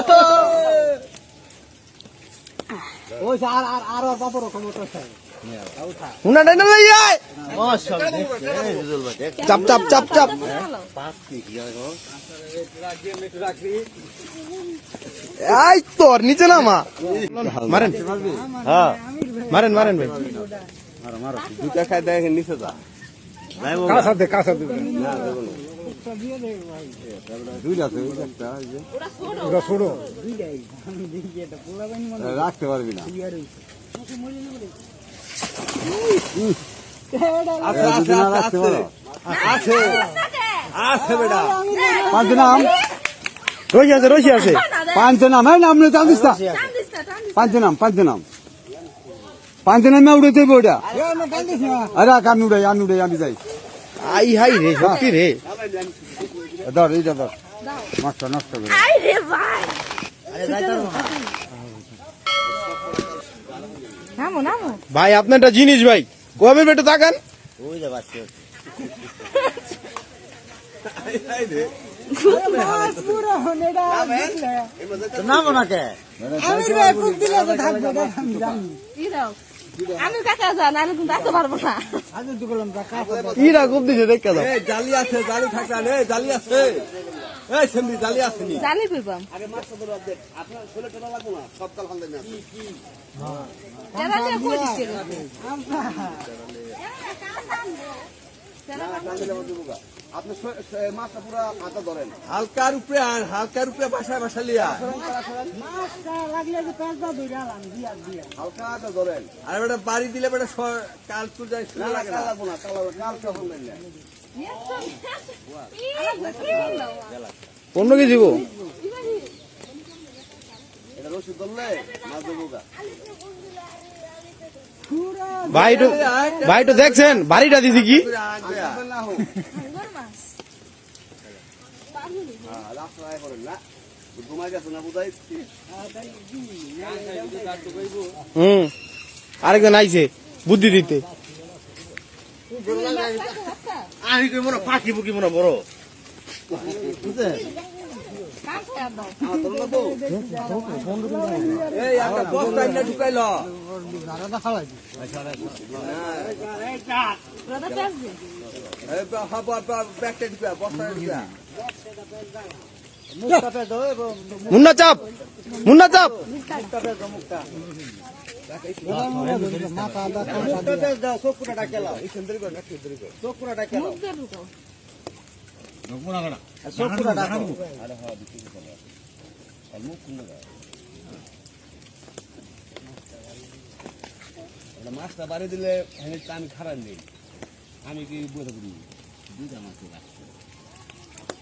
ওই আর আর আর বাপর ক্ষমতা আছে। হুনা ডাইনা লই আয় চাপ চাপ চাপ চাপ। এই তোর নিচে নামা। মারেন। মারেন মারেন ভাই। দুটা খাই দেয় নিচে যা। কাঁচা দে কাঁচা দে। দুইটা আছে ওই যে একটা ওই যে। ওটা ছোড়ো রাখতে পারবি না আছে আছে রাখতে পারো আছে আছে বেটা পাঁচনাম রইছে আছে রইছে আছে হ্যাঁ নাম নিয়ে জানিস না পাঁচনাম পাঁচনাম পাঁচনামে উড়ে দেবে ওটা আরে আমি উড়াই আমি উড়াই আমি যাই আই হাই রে সত্যি রে ধর এইটা ধর। নষ্ট নষ্ট করে। ভাই। নামো নামো। ভাই আপনার একটা জিনিস ভাই। কবে বেটে তাকান? কি দাও? আমি কাকা যা নাহলে কিন্তু আসতে পারব না। কি রাখব দিছে দেখা দাও জালি আছে জালি থাকা রে জালি আছে। এই সেমনি জালি আছে নি? জানি পেপাম যারা যে কই দিছে? আপনি মাছটা পুরো মাথা ধরেন হালকার উপরে আর হালকার উপরে বাসায় বাসা লিয়া হালকাটা ধরেন আর বেটা বাড়ি দিলে বেটা কাল যাই না না কখন এটা রসুন ধরলে মাছ দেবো ভাই তো ভাই তো দেখছেন বাড়িটা দিছি কি হ্যাঁ রাস্তায় করেন আরেকজন আইছে বুদ্ধি দিতে। আমি কি মনে পাখি বুকি মনে বড় ঢুকাইল। মুন্না চাপ মুন্না চাপ। মাছটা বাড়ি দিলে আমি খারাপ নেই। আমি কি বুঝতে পারি দুইটা মাছ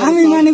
আমি মানে